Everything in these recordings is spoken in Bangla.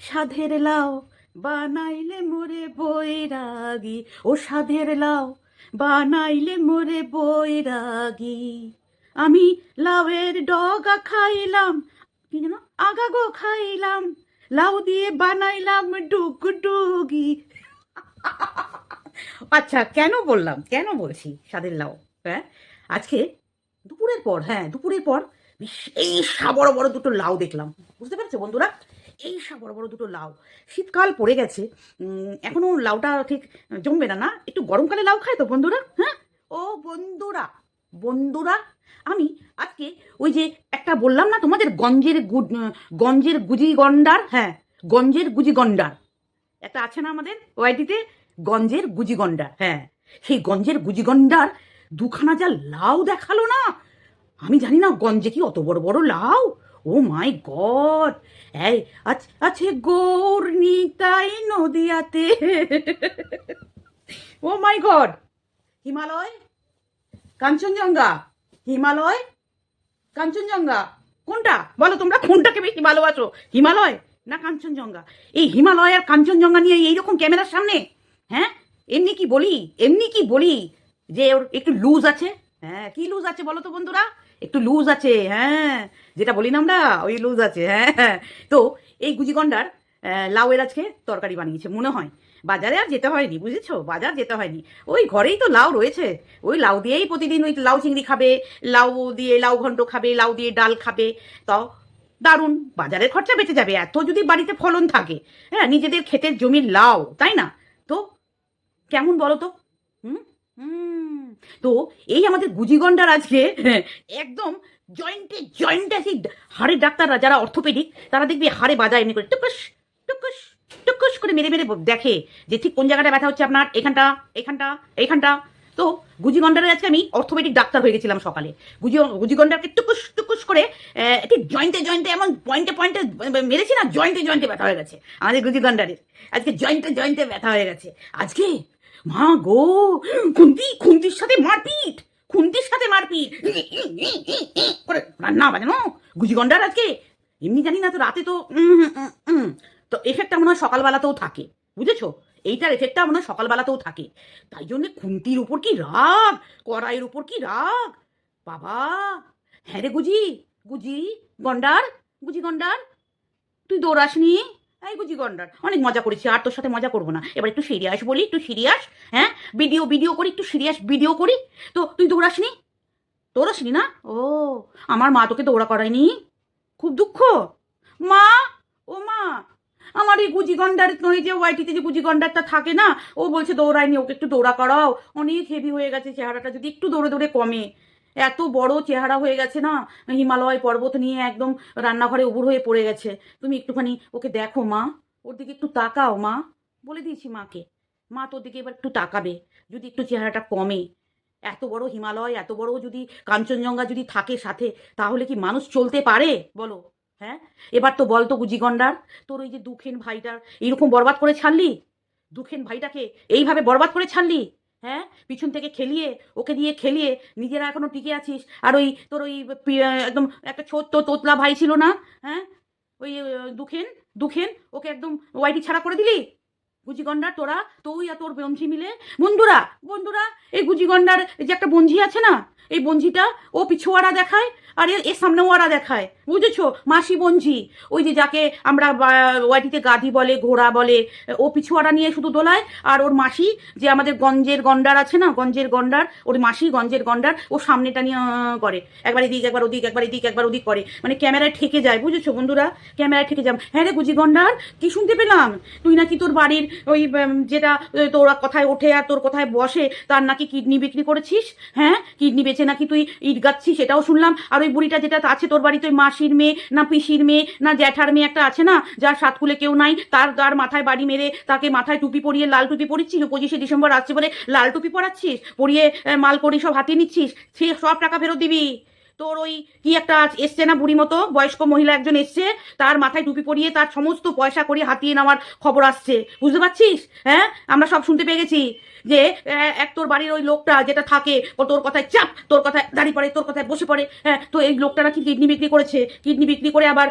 সাধের লাও, বানাইলে মোরে বৈরাগী। ও সাধের লাও, বানাইলে মোরে বৈরাগী। আমি লাউয়ের ডগা খাইলাম, কি যেন? আগাগো খাইলাম। লাউ দিয়ে বানাইলাম ডুগ ডুগি আচ্ছা কেন বললাম? কেন বলছি স্বাদের লাউ? হ্যাঁ? আজকে দুপুরের পর হ্যাঁ দুপুরের পর এই বড় বড় দুটো লাউ দেখলাম। বুঝতে পারছ বন্ধুরা? এই সব বড় বড় দুটো লাউ। শীতকাল পড়ে গেছে উম, এখনও লাউটা ঠিক জমবে না না। একটু গরমকালে লাউ খায় তো বন্ধুরা হ্যাঁ? ও বন্ধুরা বন্ধুরা আমি আজকে ওই যে একটা বললাম না তোমাদের গঞ্জের গুড গঞ্জের গুজি গন্ডার হ্যাঁ গঞ্জের গুজি গন্ডার। একটা আছে না আমাদের ওয়াইটিতে? গঞ্জের গুজি গন্ডার হ্যাঁ। সেই গঞ্জের গুজি গন্ডার দুখানা যা লাউ দেখাল না আমি জানি না গঞ্জে কি অত বড় বড় লাউ। ও মাই গড এই আছ- গৌর নিতাই নদিয়াতে। Oh my god Himalaya? Kanchenjunga. Himalaya? Kanchenjunga. কোনটা? বলো তোমরা, কোনটাকে বেশি ভালোবাসো? হিমালয় না কাঞ্চনজঙ্ঘা? এই হিমালয় আর কাঞ্চনজঙ্ঘা নিয়ে এইরকম ক্যামেরার সামনে হ্যাঁ? এমনি কি বলি? এমনি কি বলি? যে ওর একটু লুজ আছে? হ্যাঁ কি লুজ আছে বলো তো বন্ধুরা? একটু লুজ আছে হ্যাঁ। যেটা বলি না আমরা, ওই লুজ আছে হ্যাঁ। তো এই গুজিগন্ডার লাউয়ের আজকে তরকারি বানিয়েছে, মনে হয়। বাজারে আর যেতে হয়নি, বুঝেছ? বাজার যেতে হয়নি। ওই ঘরেই তো লাউ রয়েছে। ওই লাউ দিয়েই প্রতিদিন ওই লাউ চিংড়ি খাবে, লাউ দিয়ে লাউ ঘন্ট খাবে, লাউ দিয়ে ডাল খাবে। তাও দারুণ, বাজারের খরচা বেঁচে যাবে। এত যদি বাড়িতে ফলন থাকে হ্যাঁ নিজেদের ক্ষেতের জমির লাউ, তাই না? তো কেমন বলো তো? হুম? তো এই আমাদের গুজিগন্ডার আজকে হ্যাঁ, একদম জয়েন্টে জয়েন্টে সেই হাড়ের ডাক্তাররা যারা অর্থোপেডিক তারা দেখবি হাড়ে বাজায় এমনি করে টুকুস টুকুস টুকুস করে মেরে মেরে দেখে যে ঠিক কোন জায়গাটা ব্যথা হচ্ছে আপনার এখানটা এখানটা এইখানটা তো গুজিগন্ডারে আজকে আমি অর্থোপেডিক ডাক্তার হয়ে গেছিলাম সকালে। গুজি গুজিগন্ডারকে টুকুস টুকুস করে একটি জয়েন্টে জয়েন্টে এমন পয়েন্টে পয়েন্টে মেরেছি না জয়েন্টে জয়েন্টে ব্যথা হয়ে গেছে। আমাদের গুজিগন্ডারের আজকে জয়েন্টে জয়েন্টে ব্যথা হয়ে গেছে। আজকে মা গো, খুন্তি, খুন্তির সাথে মারপিট, খুন্তির সাথে মারপিট। করে রান্না বাজানো গুজিগন্ডার আজকে? এমনি জানি না তো রাতে তো। তো এফেক্টটা মনে হয় সকালবেলাতেও থাকে, বুঝেছ? এইটার এফেক্টটা মনে হয় সকালবেলাতেও থাকে। তাই জন্য খুন্তির উপর কি রাগ? কড়াইয়ের উপর কি রাগ? বাবা! হ্যাঁ রে গুজি গুজি গন্ডার গুজি গন্ডার, তুই দৌড়াসনি? এই গুজি গন্ডার। অনেক মজা করেছি, আর তোর সাথে মজা করব না। এবার একটু সিরিয়াস বলি, একটু সিরিয়াস হ্যাঁ? ভিডিও ভিডিও করি, একটু সিরিয়াস ভিডিও করি। তো তুই দৌড়াসনি দৌড়াসনি না? ও, আমার মা তোকে দৌড়া করায়নি? খুব দুঃখ। মা, ও মা, আমার এই গুজি গন্ডার ওই যে ওয়াইটিতে যে গুজি গন্ডারটা থাকে না, ও বলছে দৌড়ায়নি, ওকে একটু দৌড়া করাও। অনেক হেভি হয়ে গেছে, চেহারাটা যদি একটু দৌড়ে দৌড়ে কমে। এত বড় চেহারা হয়ে গেছে না? হিমালয় পর্বত নিয়ে একদম রান্নাঘরে উবুর হয়ে পড়ে গেছে। তুমি একটুখানি ওকে দেখো মা। ওর দিকে একটু তাকাও মা। বলে দিয়েছি মাকে। মা তোর দিকে এবার একটু তাকাবে। যদি একটু চেহারাটা কমে। এত বড় হিমালয়, এত বড় যদি কাঞ্চনজঙ্ঘা যদি থাকে সাথে, তাহলে কি মানুষ চলতে পারে? বলো। হ্যাঁ? এবার তো বল তো গুজিগন্ডার। তোর ওই যে দুখেন ভাইটার, এইরকম বরবাদ করে ছাড়লি? দুখেন ভাইটাকে এইভাবে বরবাদ করে ছাড়লি? হ্যাঁ? পিছন থেকে খেলিয়ে, ওকে দিয়ে খেলিয়ে নিজেরা এখনও টিকে আছিস। আর ওই তোর ওই একদম একটা ছোট্ট তোতলা ভাই ছিল না? হ্যাঁ? ওই দুখেন দুখেন, ওকে একদম ওয়াইটি ছাড়া করে দিলি? গুজিগন্ডার, তোরা, তুই আর তোর বঞ্ঝি মিলে। বন্ধুরা বন্ধুরা, এই গুজিগন্ডার যে একটা বঞ্ঝি আছে না, এই বঞ্জিটা, ও পিছুয়ারা দেখায়, আর এ এর সামনে ওয়ারা দেখায়। বুঝেছ? মাসি বঞ্জি। ওই যে যাকে আমরা ওয়াইটিতে গাধি বলে, ঘোড়া বলে, ও পিছুয়ারা নিয়ে শুধু দোলায়, আর ওর মাসি, যে আমাদের গঞ্জের গন্ডার আছে না, গঞ্জের গন্ডার, ওর মাসি গঞ্জের গন্ডার, ও সামনেটা নিয়ে করে। একবার এদিক, একবার ওদিক, একবার এদিক, একবার ওদিক করে। মানে ক্যামেরায় ঠেকে যায়, বুঝেছ বন্ধুরা? ক্যামেরায় ঠেকে যাম হ্যাঁ রে গুজি গন্ডার কি শুনতে পেলাম? তুই নাকি তোর বাড়ির ওই যেটা তোর কথায় ওঠে আর তোর কথায় বসে, তার নাকি কিডনি বিক্রি করেছিস? হ্যাঁ? কিডনি বেচে নাকি তুই ইট গাচ্ছিস? সেটাও শুনলাম। আর ওই বুড়িটা যেটা আছে, তোর বাড়িতে ওই মাসির মেয়ে, না পিসির মেয়ে, না জ্যাঠার মেয়ে একটা আছে না, যার সাতকুলে কেউ নাই, তার তার মাথায় বাড়ি মেরে তাকে মাথায় টুপি পরিয়ে লাল টুপি পরিচ্ছিস? পঁচিশে ডিসেম্বর আসছে বলে লাল টুপি পরাচ্ছিস? পরিয়ে মাল করি সব হাতিয়ে নিচ্ছিস? সে সব টাকা ফেরত দিবি। তোর ওই কি একটা এসছে না বুড়ি মতো? বয়স্ক মহিলা একজন এসছে, তার মাথায় টুপি পরিয়ে তার সমস্ত পয়সা করিয়ে হাতিয়ে নেওয়ার খবর আসছে। বুঝতে পারছিস? হ্যাঁ? আমরা সব শুনতে পেয়ে গেছি যে এক তোর বাড়ির ওই লোকটা যেটা থাকে তোর কথায় চাপ, তোর কথায় দাঁড়িয়ে পড়ে, তোর কথায় বসে পড়ে হ্যাঁ? তো এই লোকটা নাকি কিডনি বিক্রি করেছে। কিডনি বিক্রি করে আবার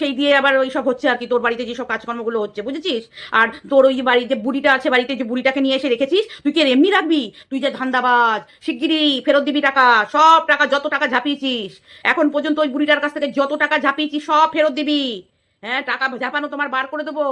সেই দিয়ে আবার ওই সব হচ্ছে আর কি, তোর বাড়িতে যেসব কাজকর্মগুলো হচ্ছে, বুঝেছিস? আর তোর ওই বাড়ি যে বুড়িটা আছে, বাড়িতে যে বুড়িটাকে নিয়ে এসে রেখেছিস, তুই কি এমনি রাখবি? তুই যে ধান্দাবাজ শিগগিরি ফেরত দিবি টাকা, সব টাকা, যত টাকা ঝাঁপিয়েছিস? এখন পর্যন্ত ওই বুড়িটার কাছ থেকে যত টাকা ঝাঁপিয়েছিস সব ফেরত দিবি। হ্যাঁ টাকা ঝাপানো তোমার বার করে দেবো।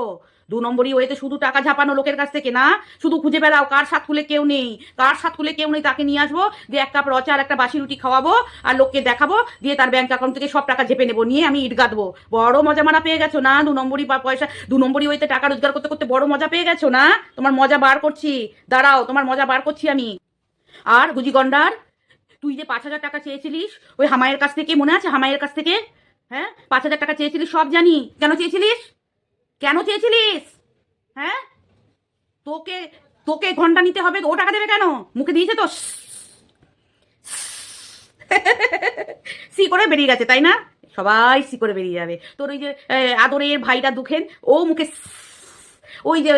দু নম্বরই ওয়েতে শুধু টাকা ঝাপানো লোকের কাছ থেকে না, শুধু খুঁজে বেড়াও, কার সাথ খুলে কেউ নেই। কার সাথ খুলে কেউ নেই তাকে নিয়ে আসব, দিয়ে এক কাপ রচা আর একটা বাসি রুটি খাওয়াবো আর লোককে দেখাবো, দিয়ে তার ব্যাংক অ্যাকাউন্ট থেকে সব টাকা ঝেপে নেব, নিয়ে আমি ইট গাঁদবো। বড় মজা মারা পেয়ে গেছো না? দু নম্বরই বা পয়সা, দু নম্বরই ওইতে টাকা রোজগার করতে করতে বড় মজা পেয়ে গেছো না? তোমার মজা বার করছি। দাঁড়াও, তোমার মজা বার করছি আমি। আর গুজি গন্ডার তুই যে পাঁচ হাজার টাকা চেয়েছিলিস, ওই হামায়ের কাছ থেকে, মনে আছে হামায়ের কাছ থেকে? হ্যাঁ? পাঁচ হাজার টাকা চেয়েছিলিস, সব জানি। কেন চেয়েছিলিস? কেন চেয়েছিলিস? হ্যাঁ? তোকে তোকে ঘণ্টা নিতে হবে, ও টাকা দেবে কেন? মুখে দিয়েছে তো? সি করে বেরিয়ে গেছে, তাই না? সবাই সি করে বেরিয়ে যাবে। তোর ওই যে আদরের ভাইটা দুখেন, ও মুখে ওই যে,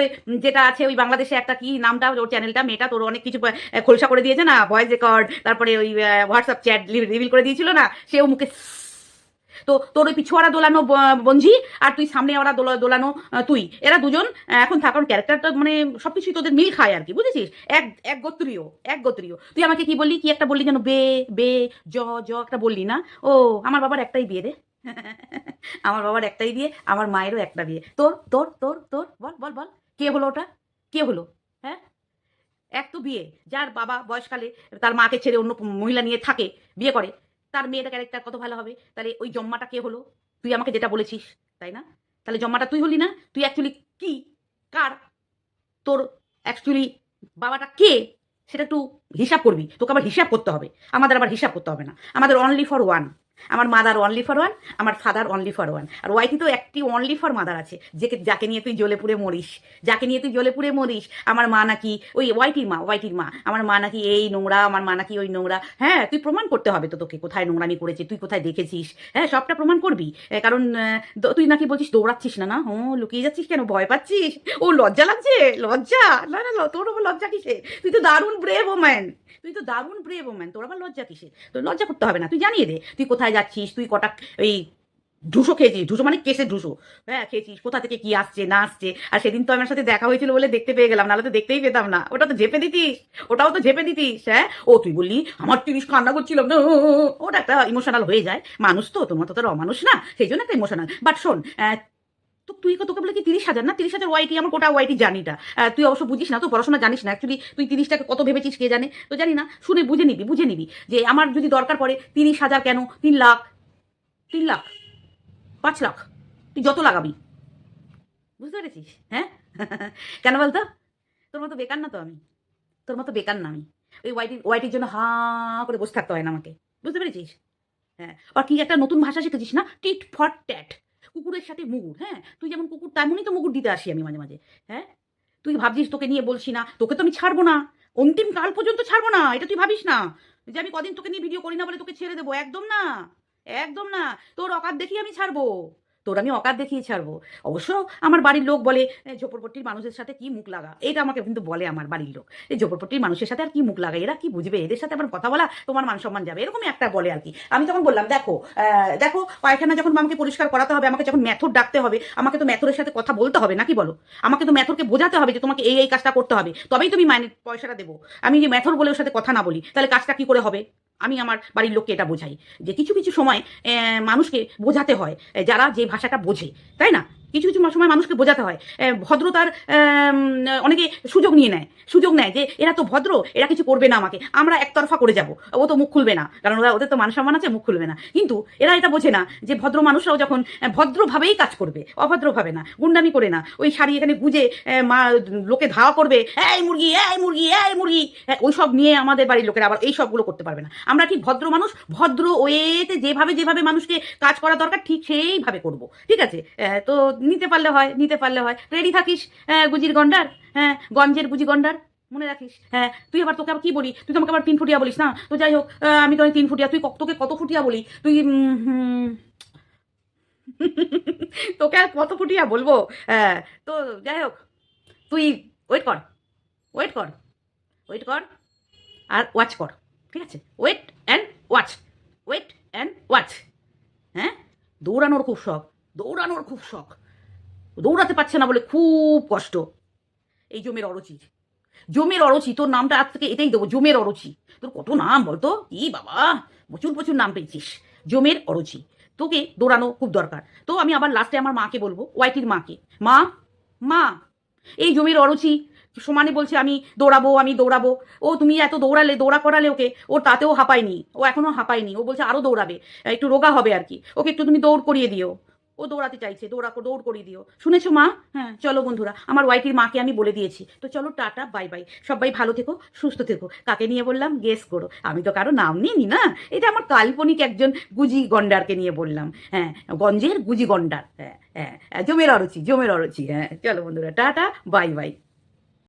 যেটা আছে ওই বাংলাদেশে একটা কি নামটা, ওর চ্যানেলটা মেয়েটা তোর অনেক কিছু খোলসা করে দিয়েছে না? ভয়েস রেকর্ড তারপরে ওই হোয়াটসঅ্যাপ চ্যাট রিভিল করে দিয়েছিল না? সেও মুখে তো তোর ওই পিছুয়ারা দোলানো বঞ্জি আর তুই সামনে ওরা দোলা, দোলানো তুই, এরা দুজন এখন থাকার ক্যারেক্টারটা মানে সবকিছুই তোদের মিল খায় আর কি, বুঝেছিস? এক এক গোত্রীয় এক গোত্রীয়। তুই আমাকে কি বললি? কি একটা বললি যেন বে বে, জ জ একটা বললি না? ও, আমার বাবার একটাই বিয়ে রে। আমার বাবার একটাই বিয়ে, আমার মায়েরও একটা বিয়ে। তোর তোর তোর তোর, বল বল বল, কে হলো ওটা? কে হলো? হ্যাঁ? এক তো বিয়ে, যার বাবা বয়সকালে তার মাকে ছেড়ে অন্য মহিলা নিয়ে থাকে, বিয়ে করে, তার মেয়েটা ক্যারেক্টার কত ভালো হবে? তাহলে ওই জম্মাটা কে হলো? তুই আমাকে যেটা বলেছিস, তাই না? তাহলে জম্মাটা তুই হলি না? তুই অ্যাকচুয়ালি কি? কার? তোর অ্যাকচুয়ালি বাবাটা কে? সেটা একটু হিসাব করবি, তোকে আবার হিসাব করতে হবে। আমাদের আবার হিসাব করতে হবে না। আমাদের অনলি ফর ওয়ান আমার মাদার অনলি ফর ওয়ান আমার ফাদার অনলি ফর ওয়ান আর ওয়াইটি তো একটি অনলি ফর মাদার আছে যে যাকে নিয়ে তুই জ্বলে পুড়ে মরিস যাকে নিয়ে তুই জ্বলে পুড়ে মরিস আমার মা নাকি ওই ওয়াইটির মা ওয়াইটির মা আমার মা নাকি এই নোংরা আমার মা নাকি ওই নোংরা। হ্যাঁ তুই প্রমাণ করতে হবে তো তোকে কোথায় নোংরামি করেছে তুই কোথায় দেখেছিস? হ্যাঁ সবটা প্রমাণ করবি। কারণ তুই নাকি বলছিস দৌড়াচ্ছিস না না? ও লুকিয়ে যাচ্ছিস কেন? ভয় পাচ্ছিস? ও লজ্জা লাগছে? লজ্জা? না না না, তোর আবার লজ্জা কিসে তুই তো দারুণ ব্রেভ ওম্যান তুই তো দারুণ ব্রেভ ওম্যান তোর আবার লজ্জা কিসে তোর লজ্জা করতে হবে না তুই জানিয়ে দে তুই কোথায় যাচ্ছিস? তুই কটা ওই ঢুসো খেয়েছিস? ঢুসো মানে কেসে ঢুসো হ্যাঁ খেয়েছিস। কোথা থেকে কি আসছে, না আসছে? আর সেদিন তো আমার সাথে দেখা হয়েছিল বলে দেখতে পেয়ে গেলাম। নাহলে তো দেখতেই পেতাম না। ওটা তো ঝেপে দিতিস। ওটাও তো ঝেপে দিতিস হ্যাঁ? ও, তুই বললি, আমার তিরিশ কান্না করছিলাম না, ওটা একটা ইমোশনাল হয়ে যায়। মানুষ তো, তোমার তো তোর অমানুষ না? সেই জন্য একটা ইমোশনাল বাট শোন তো তুই তোকে বলে কি তিরিশ হাজার? না, তিরিশ হাজার ওয়াইটি আমার গোটা ওয়াইটি জানি না তুই অবশ্য বুঝিস না, তো পড়াশোনা জানিস না। অ্যাকচুয়ালি তুই তিরিশটাকে কত ভেবেছিস কে জানে? তো জানি না, শুনে বুঝে নিবি বুঝে নিবি যে আমার যদি দরকার পড়ে তিরিশ হাজার কেন? তিন লাখ। তিন লাখ। পাঁচ লাখ। তুই যত লাগাবি। বুঝতে পেরেছিস? হ্যাঁ? কেন বলতো? তোর মতো বেকার না তো আমি। তোর মতো বেকার না আমি। ওই ওয়াইটি ওয়াইটির জন্য হা করে বসে থাকতে হয় না আমাকে। বুঝতে পেরেছিস? হ্যাঁ। আর কি একটা নতুন ভাষা শিখেছিস না? Tit for tat. কুকুরের সাথে মুগুর হ্যাঁ? তুই যেমন কুকুর, তেমনই তো মুগুর দিতে আসি আমি মাঝে মাঝে হ্যাঁ? তুই ভাবছিস তোকে নিয়ে বলছি না, তোকে তো আমি ছাড়বো না। অন্তিম কাল পর্যন্ত ছাড়বো না, এটা তুই ভাবিস না। যে আমি কদিন তোকে নিয়ে ভিডিও করি না বলে তোকে ছেড়ে দেবো, একদম না একদম না। তোর অকাত দেখি আমি ছাড়বো। তোর আমি অকাত দেখিয়ে ছাড়বো। অবশ্য আমার বাড়ির লোক বলে ঝোপড়পট্টির মানুষের সাথে কি মুখ লাগা? এটা আমাকে কিন্তু বলে আমার বাড়ির লোক। এই ঝোপড়পট্টির মানুষের সাথে আর কি মুখ লাগা এরা কি বুঝবে? এদের সাথে আবার কথা বলা, তোমার মান সম্মান যাবে? এরকমই একটা বলে আর কি। আমি তখন বললাম, দেখো দেখো, পায়খানা যখন আমাকে পরিষ্কার করাতে হবে, আমাকে যখন মেথড ডাকতে হবে, আমাকে তো মেথরের সাথে কথা বলতে হবে নাকি বলো? আমাকে তো মেথরকে বোঝাতে হবে যে তোমাকে এই এই কাজটা করতে হবে। তবেই তুমি মাইনে, পয়সাটা দেবো। আমি যে মেথর বলে ওর সাথে কথা না বলি, তাহলে কাজটা কি করে হবে? আমি আমার বাড়ির লোককে এটা বোঝাই যে কিছু কিছু সময় মানুষকে বোঝাতে হয় যারা যে ভাষাটা বোঝে, তাই না? কিছু কিছু সময় মানুষকে বোঝাতে হয়। ভদ্রতার অনেকে সুযোগ নিয়ে নেয়। সুযোগ নেয় যে, এরা তো ভদ্র, এরা কিছু করবে না আমাকে। আমরা একতরফা করে যাব। ও তো মুখ খুলবে না। কারণ ওরা, ওদের তো মান সম্মান আছে, মুখ খুলবে না। কিন্তু এরা এটা বোঝে না যে, ভদ্র মানুষরাও যখন ভদ্রভাবেই কাজ করবে, অভদ্রভাবে না, গুন্ডামি করে না। ওই শাড়ি এখানে গুজে মা, লোকে ধাওয়া করবে, এই মুরগি এই মুরগি এই মুরগি! ওই সব নিয়ে আমাদের বাড়ির লোকেরা আবার এই সবগুলো করতে পারবে না। আমরা ঠিক ভদ্র মানুষ, ভদ্র ওয়েতে যেভাবে যেভাবে মানুষকে কাজ করা দরকার, ঠিক সেইভাবে করব। ঠিক আছে? তো নিতে পারলে হয় নিতে পারলে হয়। রেডি থাকিস আহ, গুজির গন্ডার? হ্যাঁ গঞ্জের গুজি গন্ডার? মনে রাখিস হ্যাঁ। তুই আবার তোকে আবার কি বলি? তুই তো আমাকে আবার তিন ফুটিয়া বলিস না? তো যাই হোক আমি তোকে তিন ফুটিয়া তুই তোকে কত ফুটিয়া বলি? তুই তোকে আর কত ফুটিয়া বলব? হ্যাঁ তো যাই হোক তুই ওয়েট কর ওয়েট কর ওয়েট কর আর ওয়াচ কর ঠিক আছে? Wait and watch wait and watch হ্যাঁ? দৌড়ানোর খুব শখ দৌড়ানোর খুব শখ। দৌড়াতে পারছে না বলে খুব কষ্ট। এই জমির অরুচি। জমির অরুচি, তোর নামটা আজ থেকে এটাই দেবো, জমের অরুচি। তোর কত নাম বলতো? ই বাবা? প্রচুর প্রচুর নাম পেয়েছিস। জমির অরুচি। তোকে দৌড়ানো খুব দরকার। তো আমি আবার লাস্টে আমার মাকে বলব, ওয়াইটির মাকে। মা মা, এই জমির অরুচি, সমানে বলছে আমি দৌড়াবো আমি দৌড়াবো। ও তুমি এত দৌড়ালে, দৌড়া করালে ওকে, ও তাতেও হাঁপায়নি। ও এখনও হাঁপায়নি। ও বলছে আরও দৌড়াবে। একটু রোগা হবে আর কি। ওকে একটু তুমি দৌড় করিয়ে দিও। ও দৌড়াতে চাইছে দৌড়াকো দৌড় করিয়ে দিও। শুনেছো মা? হ্যাঁ চলো বন্ধুরা, আমার ওয়াইটির মাকে আমি বলে দিয়েছি। তো চলো টাটা বাই বাই সবাই ভালো থেকো, সুস্থ থেকো। কাকে নিয়ে বললাম? গেস করো। আমি তো কারও নাম নিইনি না? এটা আমার কাল্পনিক একজন গুজি গন্ডারকে নিয়ে বললাম। হ্যাঁ গঞ্জের গুজি গন্ডার। হ্যাঁ হ্যাঁ জমের অরুচি জমের অরুচি। হ্যাঁ চলো বন্ধুরা, টাটা বাই বাই